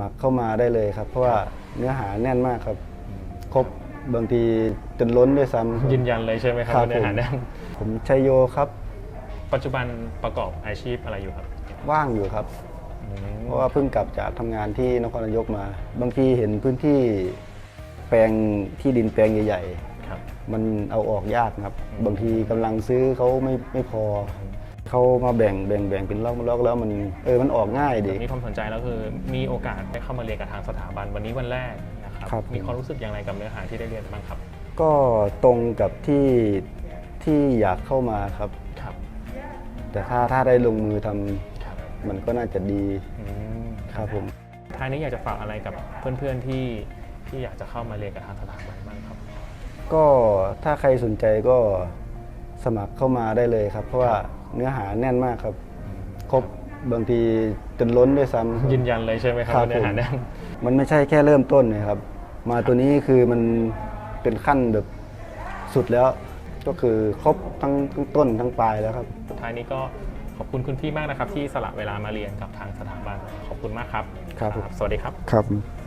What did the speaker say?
มัครเข้ามาได้เลยครับ เพราะว่าเนื้อหาแน่นมากครับ ครบบางทีจนล้นด้วยซ้ำครับยืนยันเลยใช่ไหมครับครับว่าเนื้อหาผมแน่นผมชัยโยครับปัจจุบันประกอบอาชีพอะไรอยู่ครับว่างอยู่ครับ อืม เพราะว่าเพิ่งกลับจากทำงานที่นครนายกมา บางทีเห็นพื้นที่แปลงที่ดินแปลงใหญ่ครับ ๆ มันเอาออกยากครับอืมบางทีกำลังซื้อเขาไม่ไม่พอ เขามาแบ่งแบ่งแบ่งเป็นล็อกล็อกแล้วมันเออมันออกง่ายดีมีความสนใจแล้วคือมีโอกาสได้เข้ามาเรียนกับทางสถาบันวันนี้วันแรกนะครับครับมีความรู้สึกอย่างไรกับเนื้อหาที่ได้เรียนบ้างครับ ก็ตรงกับที่ที่อยากเข้ามาครับครับ แต่ถ้าถ้าได้ลงมือทำครับมันก็น่าจะดีอืมครับผมท้ายนี้อยากจะฝากอะไรกับเพื่อนๆที่ที่อยากจะเข้ามาเรียนกับทางสถาบันบ้างครับ ก็ถ้าใครสนใจก็ สมัครเข้ามาได้เลยครับ เพราะว่าเนื้อหาแน่นมากครับ ครบบางทีจนล้นด้วยซ้ำครับ ยืนยันเลยใช่ไหมครับครับว่าเนื้อหาผม แน่น มันไม่ใช่แค่เริ่มต้นนะครับ มาตัวนี้คือมันเป็นขั้นแบบสุดแล้ว ก็คือครบทั้งทั้งต้นทั้งปลายแล้วครับ สุดท้ายนี้ก็ขอบคุณคุณพี่มากนะครับ ที่สละเวลามาเรียนกับทางสถาบันขอบคุณมากครับครับผม สวัสดีครับ ครับ